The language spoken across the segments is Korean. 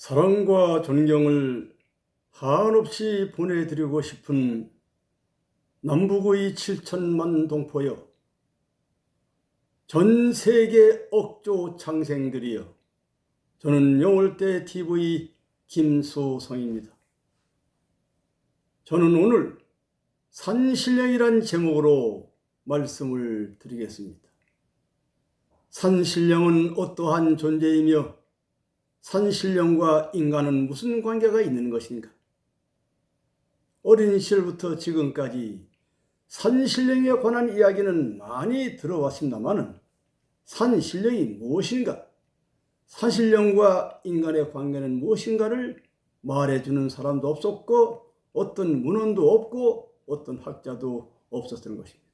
사랑과 존경을 한없이 보내드리고 싶은 남북의 7천만 동포여, 전 세계 억조 창생들이여, 저는 영월대 TV 김수성입니다. 저는 오늘 산신령이란 제목으로 말씀을 드리겠습니다. 산신령은 어떠한 존재이며 산신령과 인간은 무슨 관계가 있는 것인가? 어린 시절부터 지금까지 산신령에 관한 이야기는 많이 들어왔습니다마는 산신령이 무엇인가? 산신령과 인간의 관계는 무엇인가를 말해주는 사람도 없었고 어떤 문헌도 없고 어떤 학자도 없었던 것입니다.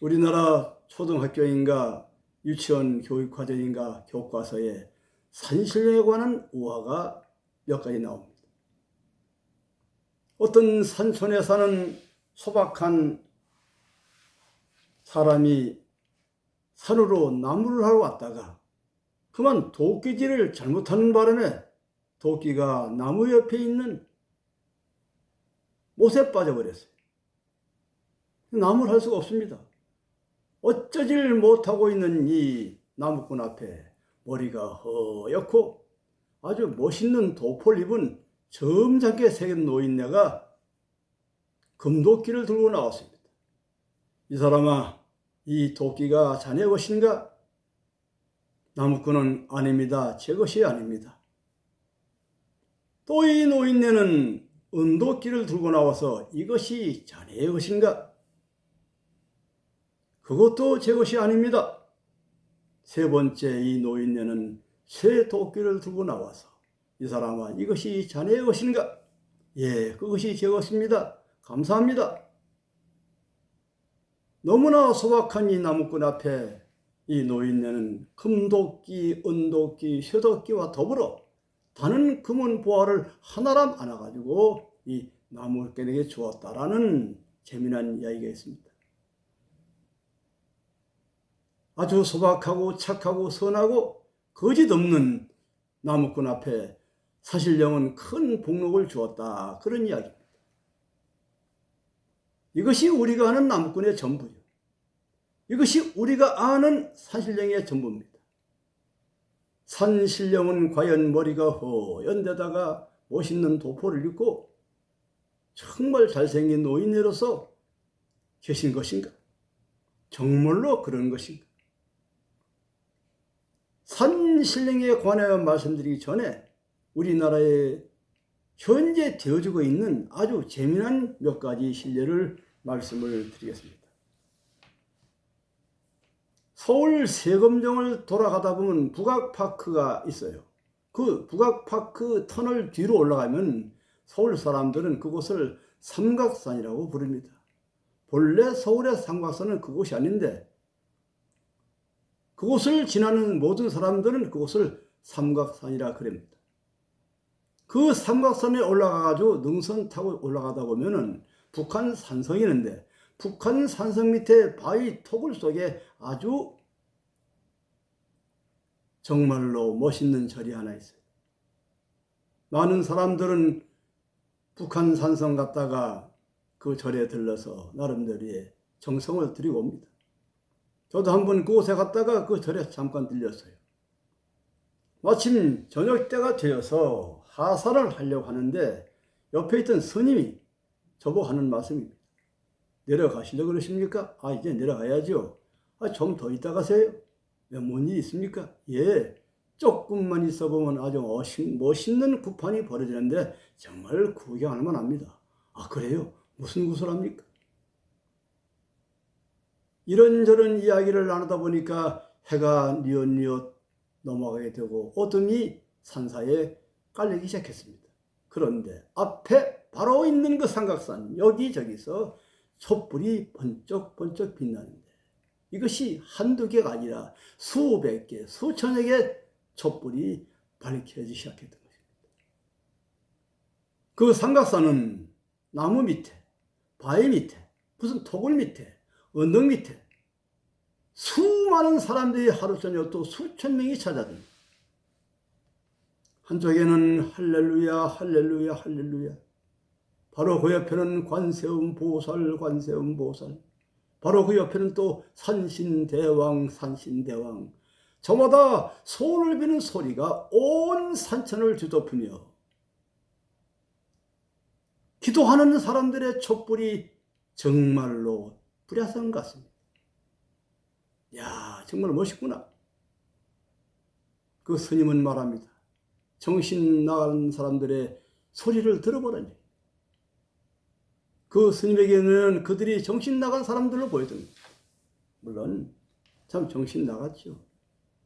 우리나라 초등학교인가 유치원 교육과정인가 교과서에 산신령에 관한 우화가 몇 가지 나옵니다. 어떤 산촌에 사는 소박한 사람이 산으로 나무를 하러 왔다가 그만 도끼질을 잘못하는 바람에 도끼가 나무 옆에 있는 못에 빠져버렸어요. 나무를 할 수가 없습니다. 어쩌질 못하고 있는 이 나무꾼 앞에 머리가 허옇고 아주 멋있는 도포를 입은 점잖게 생긴 노인네가 금도끼를 들고 나왔습니다. 이 사람아, 이 도끼가 자네 것인가? 나무꾼은 아닙니다. 제 것이 아닙니다. 또 이 노인네는 은도끼를 들고 나와서 이것이 자네의 것인가? 그것도 제 것이 아닙니다. 세 번째 이 노인네는 새 도끼를 들고 나와서 이 사람아 이것이 자네의 것인가? 예, 그것이 제 것입니다. 감사합니다. 너무나 소박한 이 나무꾼 앞에 이 노인네는 금도끼, 은도끼, 쇠도끼와 더불어 다른 금은 보화를 하나람 안아가지고 이 나무꾼에게 주었다라는 재미난 이야기가 있습니다. 아주 소박하고 착하고 선하고 거짓 없는 나무꾼 앞에 사실령은 큰 복록을 주었다. 그런 이야기입니다. 이것이 우리가 아는 나무꾼의 전부요. 이것이 우리가 아는 산신령의 전부입니다. 산신령은 과연 머리가 허연데다가 멋있는 도포를 입고 정말 잘생긴 노인으로서 계신 것인가? 정말로 그런 것인가? 산신령에 관하여 말씀드리기 전에 우리나라에 현재 되어지고 있는 아주 재미난 몇 가지 실례를 말씀을 드리겠습니다. 서울 세검정을 돌아가다 보면 북악파크가 있어요. 그 북악파크 터널 뒤로 올라가면 서울 사람들은 그곳을 삼각산이라고 부릅니다. 본래 서울의 삼각산은 그곳이 아닌데 그곳을 지나는 모든 사람들은 그곳을 삼각산이라 그럽니다. 그 삼각산에 올라가가지고 능선 타고 올라가다 보면은 북한 산성이 있는데 북한 산성 밑에 바위 토굴 속에 아주 정말로 멋있는 절이 하나 있어요. 많은 사람들은 북한 산성 갔다가 그 절에 들러서 나름대로의 정성을 들이고 옵니다. 저도 한 번 그곳에 갔다가 그 절에 잠깐 들렸어요. 마침 저녁 때가 되어서 하산을 하려고 하는데 옆에 있던 스님이 저보고 하는 말씀입니다. 내려가시려고 그러십니까? 아, 이제 내려가야죠. 아, 좀 더 있다 가세요. 왜, 뭔일 있습니까? 예, 조금만 있어 보면 아주 멋있, 멋있는 구판이 벌어지는데 정말 구경할 만합니다. 아, 그래요? 무슨 구슬합니까? 이런저런 이야기를 나누다 보니까 해가 뉘엿뉘엿 넘어가게 되고 어둠이 산사에 깔리기 시작했습니다. 그런데 앞에 바로 있는 그 삼각산 여기저기서 촛불이 번쩍번쩍 빛나는데 이것이 한두 개가 아니라 수백 개, 수천여 개 촛불이 밝혀지기 시작했던 것입니다. 그 삼각산은 나무 밑에, 바위 밑에, 무슨 토굴 밑에, 언덕 밑에 수많은 사람들이 하루 저녁 또 수천 명이 찾아듭니다. 한쪽에는 할렐루야 할렐루야 할렐루야. 바로 그 옆에는 관세음 보살 관세음 보살. 바로 그 옆에는 또 산신대왕 산신대왕. 저마다 소원을 비는 소리가 온 산천을 뒤덮으며 기도하는 사람들의 촛불이 정말로 불야성 같습니다. 야 정말 멋있구나. 그 스님은 말합니다. 정신 나간 사람들의 소리를 들어보라니. 그 스님에게는 그들이 정신 나간 사람들로 보였던 물론 참 정신 나갔죠.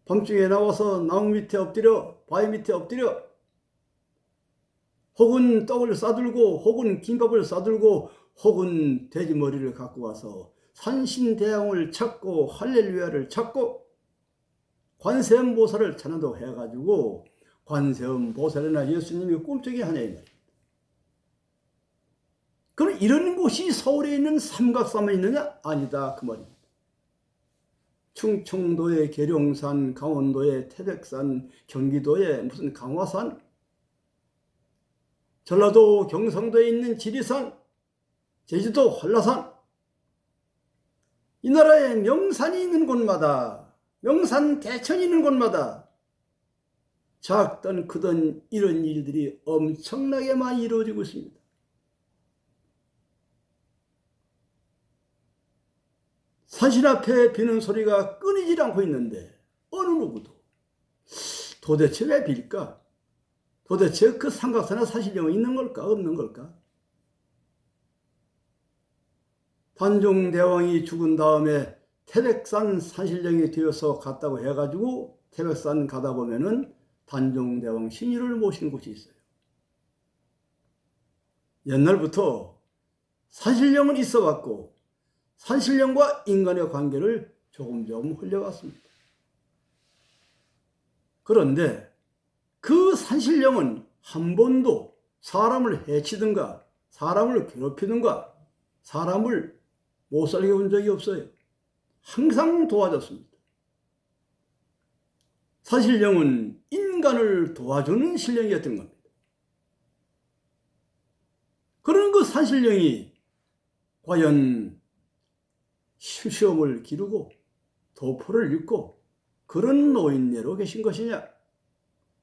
밤중에 나와서 나무 밑에 엎드려 바위 밑에 엎드려 혹은 떡을 싸들고 혹은 김밥을 싸들고 혹은 돼지 머리를 갖고 와서 산신대왕을 찾고 할렐루야를 찾고 관세음 보살을 찾는다고 해가지고 관세음 보살이나 예수님이 꿈쩍이 하냐 이 말이에요. 그럼 이런 곳이 서울에 있는 삼각산에 있느냐? 아니다 그 말입니다. 충청도의 계룡산, 강원도의 태백산, 경기도의 무슨 강화산, 전라도 경상도에 있는 지리산, 제주도 한라산, 이 나라에 명산이 있는 곳마다, 명산 대천이 있는 곳마다 작든 크든 이런 일들이 엄청나게 많이 이루어지고 있습니다. 산신 앞에 비는 소리가 끊이질 않고 있는데 어느 누구도 도대체 왜 빌까? 도대체 그 삼각산에 사실령은 있는 걸까? 없는 걸까? 단종대왕이 죽은 다음에 태백산 산신령이 되어서 갔다고 해가지고 태백산 가다 보면은 단종대왕 신유를 모시는 곳이 있어요. 옛날부터 산신령은 있어 왔고 산신령과 인간의 관계를 조금 조금 흘려왔습니다. 그런데 그 산신령은 한 번도 사람을 해치든가 사람을 괴롭히든가 사람을 못 살게 본 적이 없어요. 항상 도와줬습니다. 산신령은 인간을 도와주는 신령이었던 겁니다. 그런 그 산신령이 과연 시험을 기르고 도포를 읽고 그런 노인네로 계신 것이냐?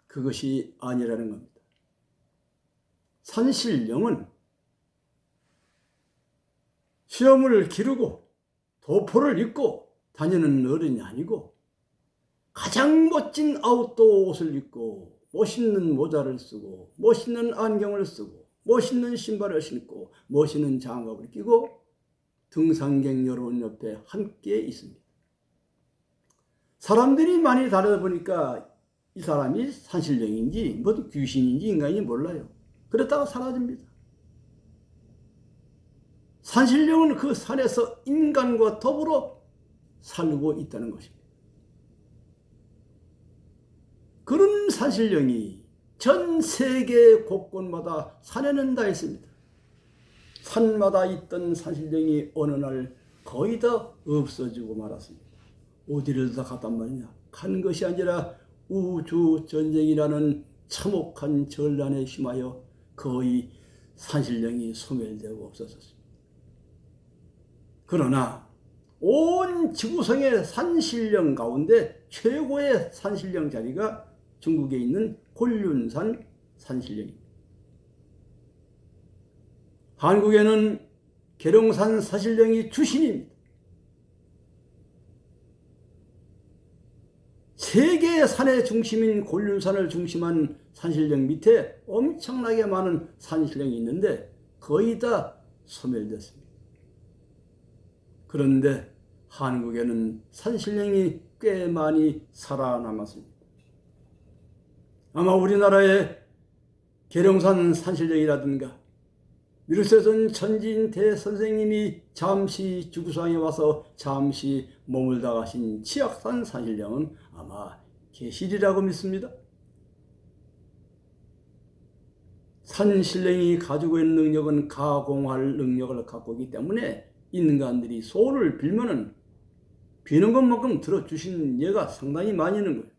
그것이 아니라는 겁니다. 산신령은 시험을 기르고 도포를 입고 다니는 어른이 아니고 가장 멋진 아웃도어 옷을 입고 멋있는 모자를 쓰고 멋있는 안경을 쓰고 멋있는 신발을 신고 멋있는 장갑을 끼고 등산객 여러분 옆에 함께 있습니다. 사람들이 많이 다르다 보니까 이 사람이 산신령인지 뭐 귀신인지 인간인지 몰라요. 그랬다가 사라집니다. 산신령은 그 산에서 인간과 더불어 살고 있다는 것입니다. 그런 산신령이 전 세계 곳곳마다 산에는 다 있습니다. 산마다 있던 산신령이 어느 날 거의 다 없어지고 말았습니다. 어디를 다 갔단 말이냐? 간 것이 아니라 우주 전쟁이라는 참혹한 전란에 휘하여 거의 산신령이 소멸되고 없어졌습니다. 그러나 온 지구성의 산신령 가운데 최고의 산신령 자리가 중국에 있는 곤륜산 산신령입니다. 한국에는 계룡산 사신령이 주신입니다. 세계의 산의 중심인 곤륜산을 중심한 산신령 밑에 엄청나게 많은 산신령이 있는데 거의 다 소멸됐습니다. 그런데 한국에는 산신령이 꽤 많이 살아남았습니다. 아마 우리나라의 계룡산 산신령이라든가 미르세선 천진 대선생님이 잠시 주구상에 와서 잠시 머물다 가신 치악산 산신령은 아마 계시리라고 믿습니다. 산신령이 가지고 있는 능력은 가공할 능력을 갖고 있기 때문에 인간들이 소를 빌면은 비는 것만큼 들어주신 예가 상당히 많이 있는 거예요.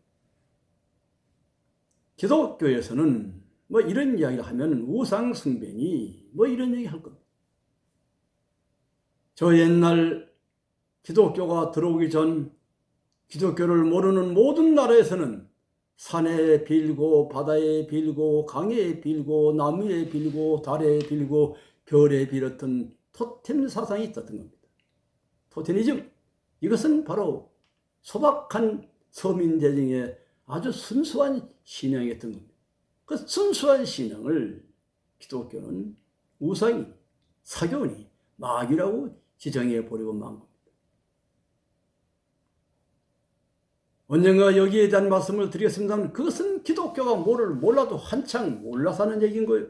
기독교에서는 뭐 이런 이야기를 하면 우상 숭배니 뭐 이런 얘기 할 겁니다. 저 옛날 기독교가 들어오기 전 기독교를 모르는 모든 나라에서는 산에 빌고 바다에 빌고 강에 빌고 나무에 빌고 달에 빌고 별에 빌었던 토템 사상이 있었던 겁니다. 토테니즘 이것은 바로 소박한 서민 대중의 아주 순수한 신앙이었던 겁니다. 그 순수한 신앙을 기독교는 우상이 사교니 마귀라고 지정해 버리고 만 겁니다. 언젠가 여기에 대한 말씀을 드리겠습니다만 그것은 기독교가 뭐를 몰라도 한창 몰라서 하는 얘기인 거예요.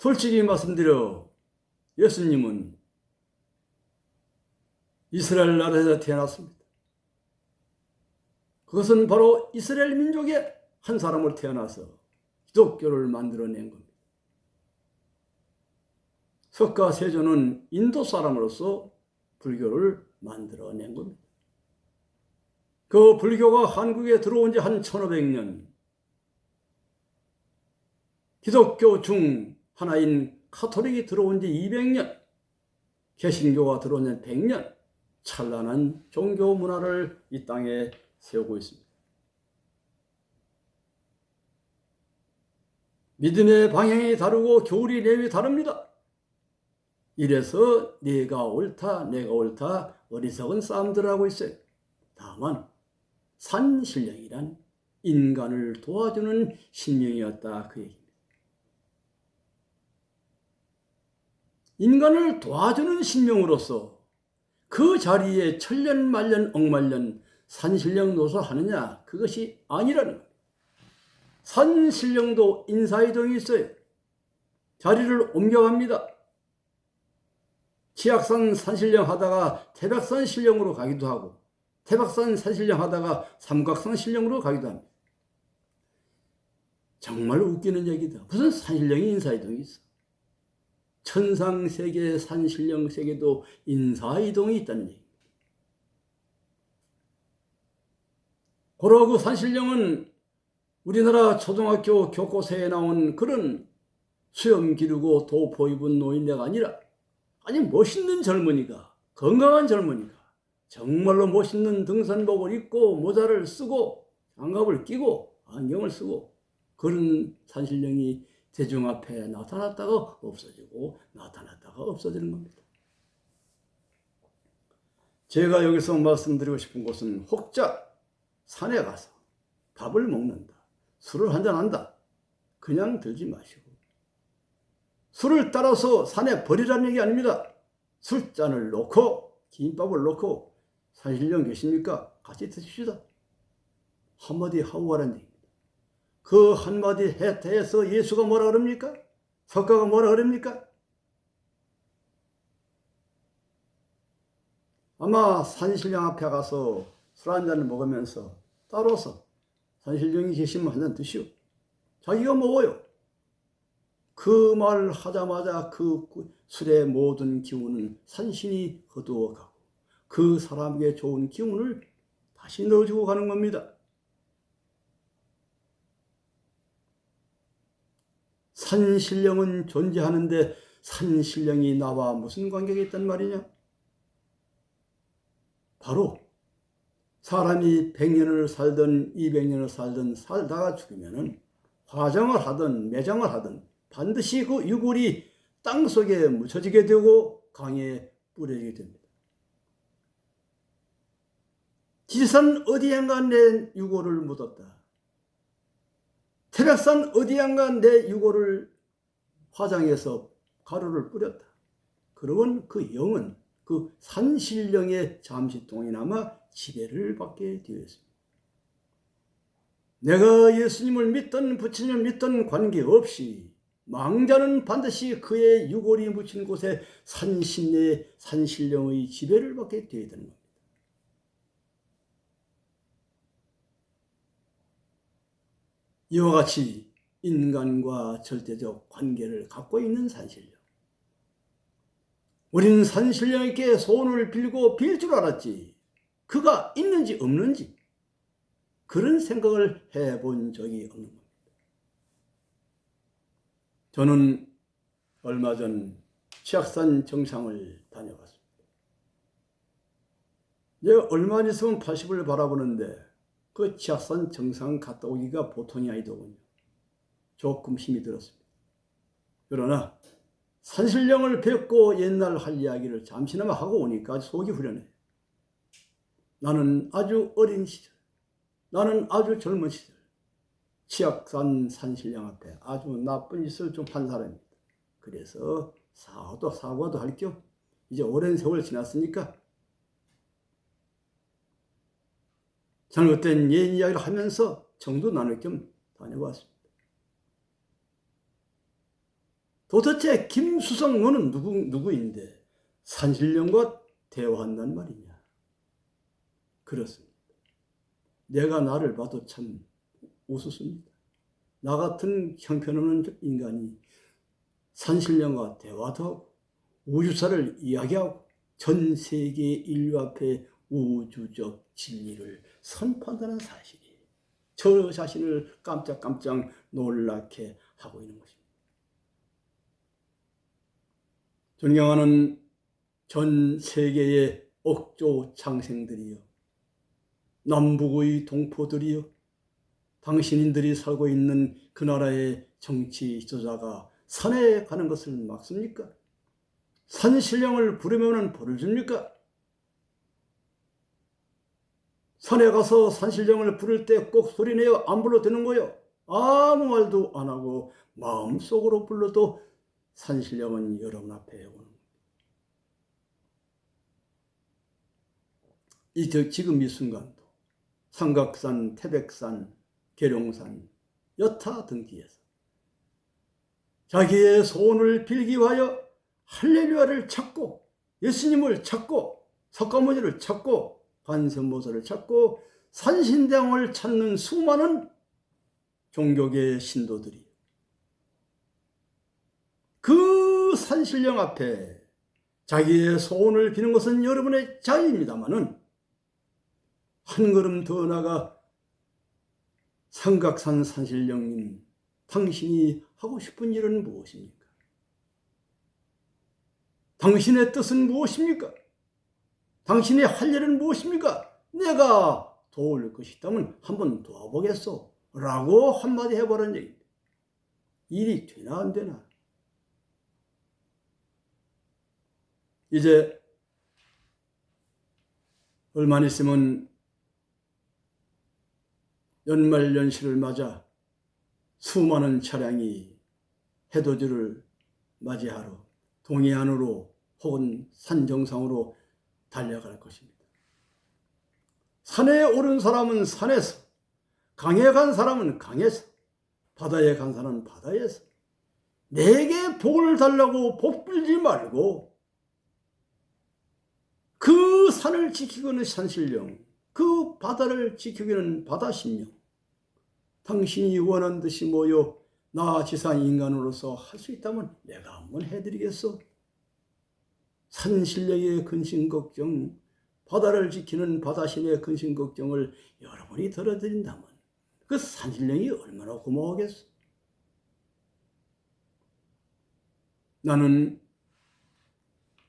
솔직히 말씀드려 예수님은 이스라엘 나라에서 태어났습니다. 그것은 바로 이스라엘 민족의 한 사람으로 태어나서 기독교를 만들어낸 겁니다. 석가 세조는 인도 사람으로서 불교를 만들어낸 겁니다. 그 불교가 한국에 들어온 지 한 1500년, 기독교 중 하나인 카톨릭이 들어온 지 200년, 개신교가 들어온 지 100년, 찬란한 종교 문화를 이 땅에 세우고 있습니다. 믿음의 방향이 다르고 교리 내용이 다릅니다. 이래서 내가 옳다, 내가 옳다, 어리석은 싸움들 하고 있어요. 다만 산신령이란 인간을 도와주는 신령이었다 그 얘기입니다. 인간을 도와주는 신령으로서 그 자리에 천년 말년 억말년 산신령 노소하느냐 그것이 아니라는 겁니다. 산신령도 인사이동이 있어요. 자리를 옮겨갑니다. 치악산 산신령 하다가 태백산 신령으로 가기도 하고 태백산 산신령 하다가 삼각산 신령으로 가기도 합니다. 정말 웃기는 얘기다. 무슨 산신령이 인사이동이 있어. 천상세계 산신령 세계도 인사이동이 있다는 얘기입니다. 고라고 산신령은 우리나라 초등학교 교과서에 나온 그런 수염 기르고 도포 입은 노인네가 아니라 아니 멋있는 젊은이가 건강한 젊은이가 정말로 멋있는 등산복을 입고 모자를 쓰고 장갑을 끼고 안경을 쓰고 그런 산신령이 대중 앞에 나타났다가 없어지고 나타났다가 없어지는 겁니다. 제가 여기서 말씀드리고 싶은 것은 혹자 산에 가서 밥을 먹는다. 술을 한잔 한다. 그냥 들지 마시고 술을 따라서 산에 버리라는 얘기 아닙니다. 술잔을 놓고 김밥을 놓고 산신령 계십니까? 같이 드십시다. 한마디 하고 가라는 얘기입니다. 그 한마디 해서 예수가 뭐라 그럽니까? 석가가 뭐라 그럽니까? 아마 산신령 앞에 가서 술 한잔을 먹으면서 따로서 산신령이 계시면 한잔 드시오. 자기가 먹어요. 그말 하자마자 그 술의 모든 기운은 산신이 거두어 가고 그 사람에게 좋은 기운을 다시 넣어주고 가는 겁니다. 산신령은 존재하는데 산신령이 나와 무슨 관계가 있단 말이냐? 바로 사람이 100년을 살든 200년을 살든 살다가 죽으면은 화정을 하든 매장을 하든 반드시 그 유골이 땅 속에 묻혀지게 되고 강에 뿌려지게 됩니다. 지산 어디엔가 내 유골을 묻었다. 태백산 어디엔가 내 유골을 화장해서 가루를 뿌렸다. 그러면 그 영은 그 산신령의 잠시 동이나마 지배를 받게 되었습니다. 내가 예수님을 믿던 부처님을 믿던 관계없이 망자는 반드시 그의 유골이 묻힌 곳에 산신의 산신령의 지배를 받게 되어야 되는 겁니다. 이와 같이 인간과 절대적 관계를 갖고 있는 산신령. 우리는 산신령에게 소원을 빌고 빌 줄 알았지. 그가 있는지 없는지, 그런 생각을 해본 적이 없는 겁니다. 저는 얼마 전 치악산 정상을 다녀왔습니다. 이제 얼마 있으면 80을 바라보는데 그 치악산 정상 갔다 오기가 보통이 아니더군요. 조금 힘이 들었습니다. 그러나 산신령을 뵙고 옛날 할 이야기를 잠시나마 하고 오니까 속이 후련해. 나는 아주 어린 시절, 나는 아주 젊은 시절, 치악산 산신령 앞에 아주 나쁜 짓을 좀 한 사람입니다. 그래서 사고도 사고도 할 겸 이제 오랜 세월 지났으니까 잘못된 옛 이야기를 하면서 정도 나눌 겸 다녀왔습니다. 도대체 김수성 너는 누구, 누구인데 산신령과 대화한단 말이냐? 그렇습니다. 내가 나를 봐도 참 우습습니다. 나 같은 형편없는 인간이 산신령과 대화도 하고 우주사를 이야기하고 전 세계 인류 앞에 우주적 진리를 선포한다는 사실이 저 자신을 깜짝깜짝 놀라게 하고 있는 것입니다. 존경하는 전 세계의 억조 창생들이여 남북의 동포들이여 당신인들이 살고 있는 그 나라의 정치 지도자가 산에 가는 것을 막습니까? 산신령을 부르면 벌을 줍니까? 산에 가서 산신령을 부를 때 꼭 소리내어 안 불러도 되는 거요. 아무 말도 안 하고 마음속으로 불러도 산신령은 여러분 앞에 오는 겁니다. 이 저- 지금 이 순간도 삼각산, 태백산, 계룡산, 여타 등지에서 자기의 소원을 빌기 위하여 할렐루야를 찾고 예수님을 찾고 석가모니를 찾고 관세음보살을 찾고 산신대왕을 찾는 수많은 종교계 신도들이 그 산신령 앞에 자기의 소원을 비는 것은 여러분의 자유입니다마는 한 걸음 더 나가 삼각산 산신령님 당신이 하고 싶은 일은 무엇입니까? 당신의 뜻은 무엇입니까? 당신이 할 일은 무엇입니까? 내가 도울 것이 있다면 한번 도와보겠소. 라고 한마디 해보라는 얘기입니다. 일이 되나 안 되나? 이제 얼마 안 있으면 연말 연시를 맞아 수많은 차량이 해돋이를 맞이하러 동해안으로 혹은 산 정상으로 달려갈 것입니다. 산에 오른 사람은 산에서, 강에 간 사람은 강에서, 바다에 간 사람은 바다에서, 내게 복을 달라고 복 빌지 말고, 그 산을 지키고는 산신령, 그 바다를 지키기는 바다신령, 당신이 원한 듯이 모여 나 지상 인간으로서 할 수 있다면 내가 한번 해드리겠소. 산신령의 근심 걱정, 바다를 지키는 바다신의 근심 걱정을 여러분이 들어드린다면 그 산신령이 얼마나 고마워겠어. 나는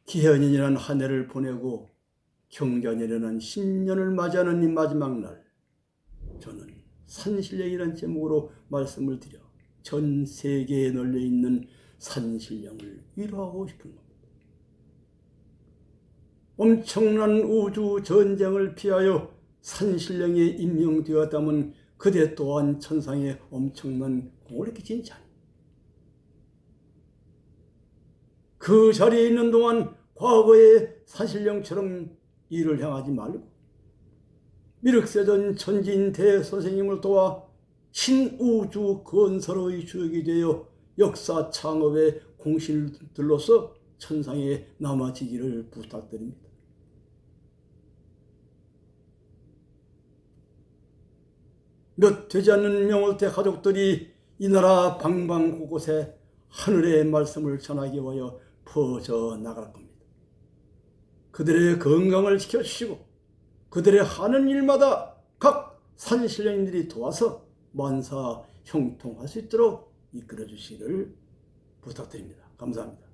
기현인이라는 한 해를 보내고 경전이라는 신년을 맞이하는 이 마지막 날 저는 산신령이라는 제목으로 말씀을 드려 전 세계에 널려 있는 산신령을 위로하고 싶은 겁니다. 엄청난 우주 전쟁을 피하여 산신령에 임명되었다면 그대 또한 천상에 엄청난 공을 끼친 자니 그 자리에 있는 동안 과거의 산신령처럼 일을 향하지 말고 미륵세전 천진 대 선생님을 도와 신우주 건설의 주역이 되어 역사 창업의 공신들로서 천상에 남아지기를 부탁드립니다. 몇 되지 않는 명월대 가족들이 이 나라 방방 곳곳에 하늘의 말씀을 전하기 위하여 퍼져 나갈 겁니다. 그들의 건강을 지켜주시고 그들의 하는 일마다 각 사제신령님들이 도와서 만사 형통할 수 있도록 이끌어 주시기를 부탁드립니다. 감사합니다.